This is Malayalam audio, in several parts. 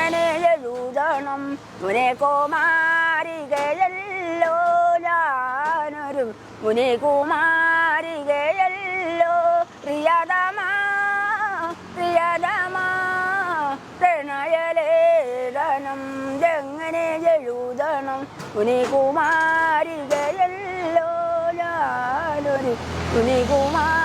എങ്ങനെ എഴുതണം മുനികുമാരികയല്ലോ ഞാനൊരു മുനികുമാരികയല്ലോ പ്രിയതമാ പ്രിയതമാ പ്രണയലേഖനം എങ്ങനെ എഴുതണം? മുനികുമാരികയല്ലോ ഞാനൊരു മുനികുമാരികയല്ലോ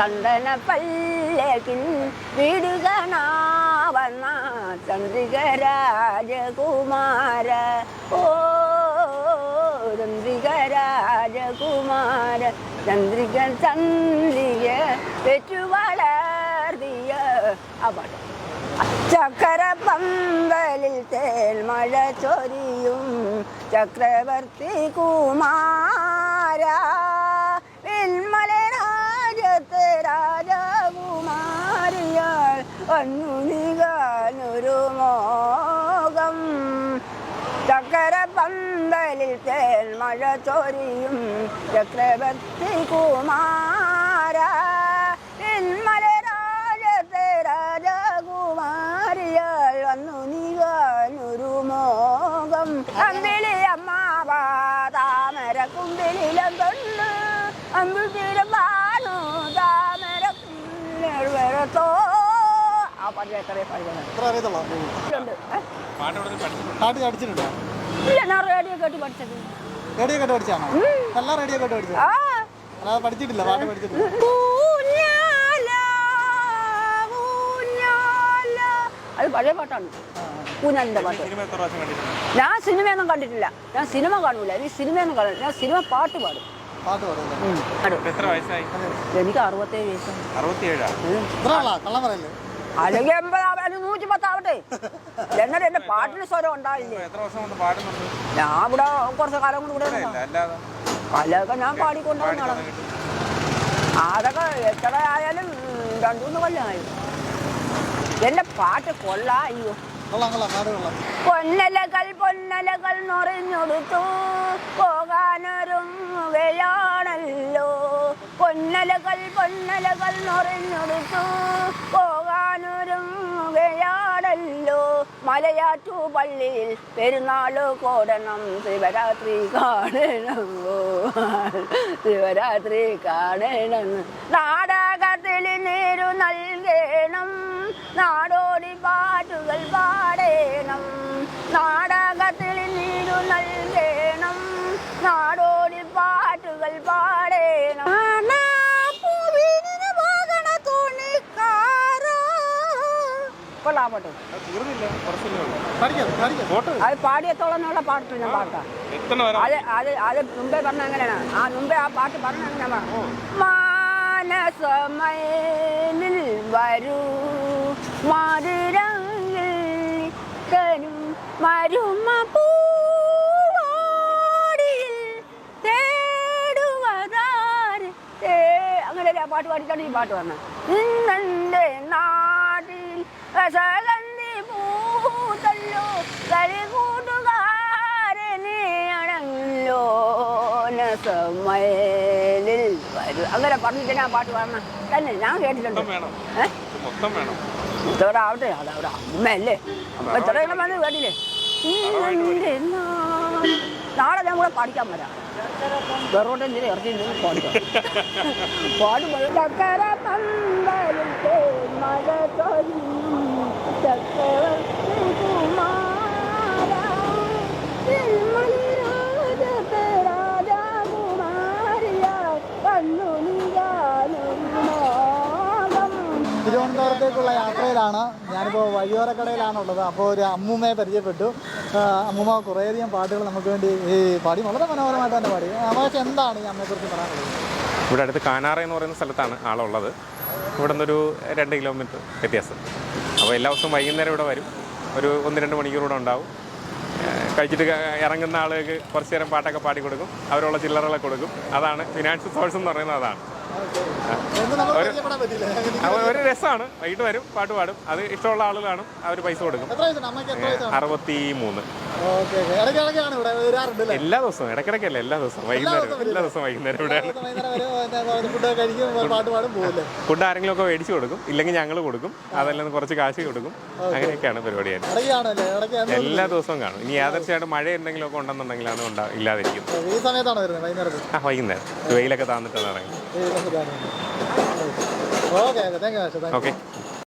ചന്ദന വിടുകണാവന്ന ചന്ദ്രിക രാജകുമാര ഓ ചന്ദ്രിക രാജകുമാര ചന്ദ്രിക ചന്ദ്രിക പെറ്റു വളർത്തിയ ആ പാട്ട് ചക്കര പന്തലിൽ തേൽമഴ ചൊരിയും ചക്രവർത്തി കുമാര. വന്നു നികാനൊരു മോകം ചക്കര പന്തലിൽ തേൽമഴ ചൊരിയും. ചക്രവർത്തി കുമാര പാട്ട് അറിയത്തുള്ളൂ ഇല്ല ഞാൻ റേഡിയോ കേട്ട് പഠിച്ചത്. റേഡിയോ കേട്ട് പഠിച്ചാണോ? എല്ലാം റേഡിയോ കേട്ട് പഠിച്ചത്. ആ. അല്ലാതെ പഠിച്ചിട്ടില്ല പാട്ട് പഠിച്ചിട്ടില്ല. അത് പഴയ പാട്ടാണ്. ഊഞ്ഞാലിന്റെ പാട്ട്. ഞാൻ സിനിമയൊന്നും കണ്ടിട്ടില്ല. ഞാൻ സിനിമ കാണൂല. ഈ സിനിമയൊന്നും കാണില്ല ഞാൻ സിനിമ പാട്ട് പാടും. എനിക്ക് അറുപത്തേഴ് വയസ്സാണ്. അല്ലെങ്കിൽ എൺപതാവട്ടെ നൂറ്റി പത്താവട്ടെ എന്നിട്ട് എന്റെ പാട്ടിന് സ്വരം ഉണ്ടാവില്ലേ എത്ര വർഷം കൊണ്ട് പാടുന്നുണ്ട്? ഞാൻ ഇവിടെ കുറച്ച് കാലം കൊണ്ട് ഇവിടെ കലയൊക്കെ ഞാൻ പാടിക്കൊണ്ടാണ് അതൊക്കെ എത്ര ആയാലും രണ്ടു മൂന്ന് കൊല്ലമായി എന്റെ പാട്ട് കൊള്ളാ അയ്യോ കൊള്ളാം കൊള്ളാം. പാട്ട് പൊന്നലകൾ പൊന്നലകൾ നിറഞ്ഞൊടുത്തു. പോകാനൊരുങ്ങുകയാണല്ലോ. പൊന്നലകൾ പൊന്നലകൾ നിറഞ്ഞൊടുത്തു. മലയാറ്റു പള്ളിയിൽ പെരുന്നാൾ കോടണം. ശിവരാത്രി കാണണം. ശിവരാത്രി കാണണം. നാടകത്തിൽ നേരു നൽകണം. നാടോടി പാട്ടുകൾ പാടേണം. നാടകത്തിൽ കൊള്ളാം പാട്ട് അത് പാട്ട് ഞാൻ പാട്ടാ. അത് അത് അത് മുമ്പേ പറഞ്ഞ അങ്ങനെയാണ്. ആ മുമ്പേ ആ പാട്ട് പറഞ്ഞ അങ്ങനെ മാനസമയനിൽ വരൂ മധുരങ്ങിൽ തരും മരുമ അങ്ങനെ പാട്ട് പാടിയിട്ടാണ് ഈ പാട്ട് പറഞ്ഞത് ഇന്നെ നാട്ടിൽ രസഗന്ധി പൂത്തല്ലോ കളികൂട്ടുകാരനെ അടങ്ങല്ലോ സമയലിൽ വരൂ. അങ്ങനെ പറഞ്ഞിട്ട് ഞാൻ പാട്ട് പാടണം തന്നെ ഞാൻ കേട്ടിട്ടുണ്ട്. മൊത്തം വേണം. ഏ? ഇത് മൊത്തം വേണം. ഇതോടെ ആവട്ടെ അതവിടെ അമ്മയല്ലേ? അമ്മ വന്ന് കേട്ടില്ലേ. നാളെ ഞാൻ കൂടെ പാടിക്കാൻ വരാം. വെറോട്ട് എന്തിനാ ഇറച്ചി എന്തിനും പാടിക്കാം? പാടുമ്പോൾ ചക്കര മഴ തിരുവനന്തപുരത്തേക്കുള്ള യാത്രയിലാണ്. ഞാനിപ്പോൾ വഴിയോരക്കടയിലാണുള്ളത്. അപ്പോൾ ഒരു അമ്മൂമ്മയെ പരിചയപ്പെട്ടു. അമ്മൂമ്മ കുറേയധികം പാട്ടുകൾ നമുക്ക് വേണ്ടി ഈ പാടി. വളരെ മനോഹരമായിട്ട് തന്നെ പാടി. അമ്മയ്ക്ക് എന്താണ് ഈ അമ്മയെക്കുറിച്ച് പറയാനുള്ളത്? ഇവിടെ അടുത്ത് കാനാറ എന്ന് പറയുന്ന സ്ഥലത്താണ് ആളുള്ളത്. ഇവിടെ നിന്നൊരു രണ്ട് കിലോമീറ്റർ വ്യത്യാസം. അപ്പോൾ എല്ലാ ദിവസവും വൈകുന്നേരം ഇവിടെ വരും. ഒരു ഒന്ന് രണ്ട് മണിക്കൂർ ഇവിടെ ഉണ്ടാവും. കഴിച്ചിട്ട് ഇറങ്ങുന്ന ആളുകൾക്ക് കുറച്ച് നേരം പാട്ടൊക്കെ പാടി കൊടുക്കും അവരുള്ള ചില്ലറുകളൊക്കെ കൊടുക്കും. അതാണ് ഫിനാൻഷ്യൽ സോഴ്സ് എന്ന് പറയുന്നത് അതാണ്. ഒരു രസമാണ്. വൈകിട്ട് വരും പാട്ട് പാടും. അത് ഇഷ്ടമുള്ള ആളുകളാണ് അവർ പൈസ കൊടുക്കും. അറുപത്തി മൂന്ന് എല്ലാ ദിവസവും ഇടക്കിടക്കല്ല എല്ലാ ദിവസവും. വൈകുന്നേരം എല്ലാ ദിവസവും വൈകുന്നേരം ഇവിടെ. ഫുഡ് ആരെങ്കിലും ഒക്കെ മേടിച്ചു കൊടുക്കും ഇല്ലെങ്കിൽ ഞങ്ങൾ കൊടുക്കും. അതെല്ലാം കുറച്ച് കാശ് കൊടുക്കും. അങ്ങനെയൊക്കെയാണ് പരിപാടി എല്ലാ ദിവസവും കാണും. ഇനി യാദർച്ചയായിട്ട് മഴ എന്തെങ്കിലും ഒക്കെ ഉണ്ടെന്നുണ്ടെങ്കിലാണ് ഉണ്ടാ ഇല്ലാതിരിക്കുന്നത് ഈ സമയത്താണ് വരുന്നത് വൈകുന്നേരം ആ വൈകുന്നേരം. വെയിലൊക്കെ താന്നിട്ടാണ് ഇറങ്ങുന്നത് ഓക്കെ.